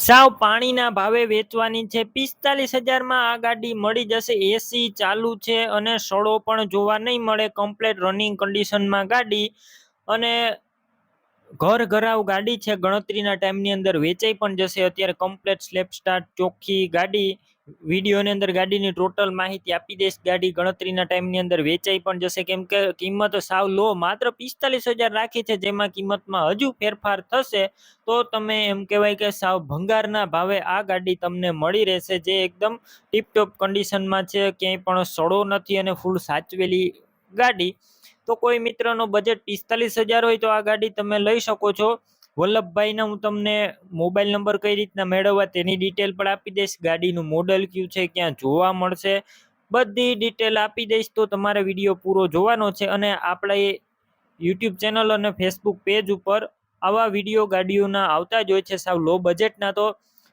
સાવ પાણીના ભાવે વેચવાની છે. પિસ્તાલીસ હજારમાં આ ગાડી મળી જશે. એસી ચાલુ છે અને સડો પણ જોવા નહીં મળે. કમ્પ્લેટ રનિંગ કન્ડિશનમાં ગાડી અને ઘર ઘરાવ ગાડી છે. ગણતરીના ટાઈમની અંદર વેચાઈ પણ જશે. અત્યારે કમ્પ્લેટ સ્લેપ સ્ટાર્ટ ચોખ્ખી ગાડી વિડીયોની અંદર ગાડીની ટોટલ માહિતી આપી દઈશ. ગાડી ગણતરીના ટાઈમની અંદર વેચાઈ પણ જશે. કેમ કે કિંમત સાવ લો માત્ર પિસ્તાલીસ હજાર રાખી છે, જેમાં કિંમતમાં હજુ ફેરફાર થશે. તો તમે એમ કહેવાય કે સાવ ભંગારના ભાવે આ ગાડી તમને મળી રહેશે, જે એકદમ ટીપટોપ કન્ડિશનમાં છે. ક્યાંય પણ સડો નથી અને ફૂલ સાચવેલી ગાડી. તો કોઈ મિત્રનો બજેટ પિસ્તાલીસ હજાર હોય તો આ ગાડી તમે લઈ શકો છો. વલ્લભભાઈના હું તમને મોબાઈલ નંબર કઈ રીતના મેળવવા તેની ડિટેલ પણ આપી દઈશ. ગાડીનું મોડલ કયું છે, ક્યાં જોવા મળશે, બધી ડિટેલ આપી દઈશ તો તમારે વીડિયો પૂરો જોવાનો છે અને આપણે યુટ્યુબ ચેનલ અને ફેસબુક પેજ ઉપર આવા વીડિયો ગાડીઓના આવતા જ હોય છે, સાવ લો બજેટના તો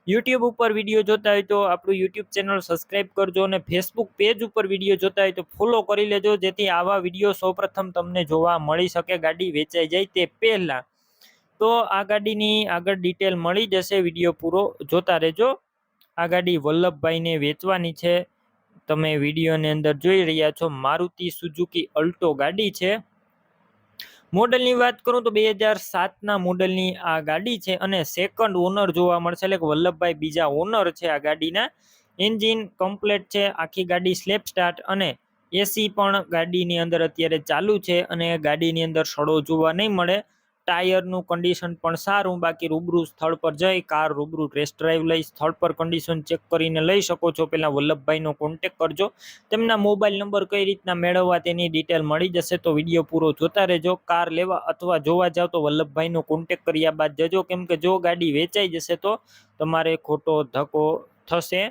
યુટ્યુબ ઉપર વીડિયો જોતા હોય તો આપણું યુટ્યુબ ચેનલ સબસ્ક્રાઈબ કરજો અને ફેસબુક પેજ ઉપર વીડિયો જોતા હોય તો ફોલો કરી લેજો, જેથી આવા વીડિયો સૌપ્રથમ તમને જોવા મળી શકે. ગાડી વેચાઈ જાય તે પહેલાં. તો આ ગાડીની આગળ ડિટેલ મળી જશે વીડિયો પૂરો જોતા રહેજો. આ ગાડી વલ્લભભાઈને વેચવાની છે. તમે વિડીયોની અંદર જોઈ રહ્યા છો, મારુતિ સુઝુકી અલ્ટો ગાડી છે. મોડલની વાત કરું તો બે હજાર સાતના મોડલની આ ગાડી છે અને સેકન્ડ ઓનર જોવા મળશે, એટલે વલ્લભભાઈ બીજા ઓનર છે આ ગાડીના. એન્જિન કમ્પ્લેટ છે, આખી ગાડી સ્લેપ સ્ટાર્ટ અને એસી પણ ગાડીની અંદર અત્યારે ચાલુ છે અને ગાડીની અંદર સડો જોવા નહીં મળે. ટાયરનું કન્ડિશન પણ સારું, બાકી રૂબરૂ સ્થળ પર જઈ, કાર રૂબરૂ ટેસ્ટ ડ્રાઈવ લઈ, સ્થળ પર કન્ડિશન ચેક કરીને લઈ શકો છો. પહેલાં વલ્લભભાઈનો કોન્ટેક કરજો. તેમના મોબાઈલ નંબર કઈ રીતના મેળવવા તેની ડિટેલ મળી જશે તો વીડિયો પૂરો જોતા રહેજો. કાર લેવા અથવા જોવા જાઓ તો વલ્લભભાઈનો કોન્ટેક કર્યા બાદ જજો. કેમ કે જો ગાડી વેચાઈ જશે તો તમારે ખોટો ધક્કો થશે.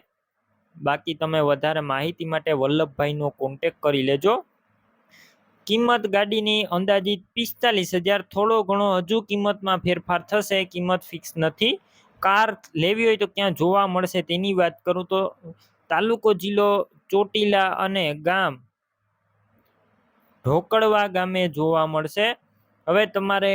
બાકી તમે વધારે માહિતી માટે વલ્લભભાઈનો કોન્ટેક કરી લેજો. કિંમત ગાડીની અંદાજિત પિસ્તાલીસ હજાર થોડો ઘણો હજુ કિંમતમાં ફેરફાર થશે. કિંમત ફિક્સ નથી. કાર લેવી હોય તો ક્યાં જોવા મળશે તેની વાત કરું તો તાલુકો જિલ્લો ચોટીલા અને ગામ ઢોકળવા ગામે જોવા મળશે. હવે તમારે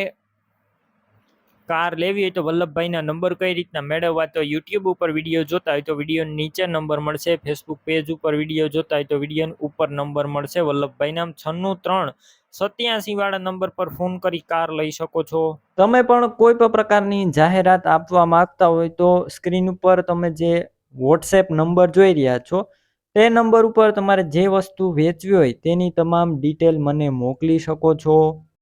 કાર લેવી હોય તો વલ્લભભાઈના નંબર કઈ રીતના મેળવવા તો યુટ્યુબ ઉપર વીડિયો જોતા હોય તો વીડિયો નીચે નંબર મળશે ફેસબુક પેજ ઉપર વીડિયો જોતા હોય તો વીડિયો ઉપર નંબર મળશે. વલ્લભભાઈના છન્નું ત્રણ સત્યાસી વાળા નંબર પર ફોન કરી કાર લઈ શકો છો. તમે પણ કોઈ પણ પ્રકારની જાહેરાત આપવા માંગતા હોય તો સ્ક્રીન ઉપર તમે જે વોટ્સએપ નંબર જોઈ રહ્યા છો, તે નંબર ઉપર તમારે જે વસ્તુ વેચવી હોય તેની તમામ ડિટેલ મને મોકલી શકો છો.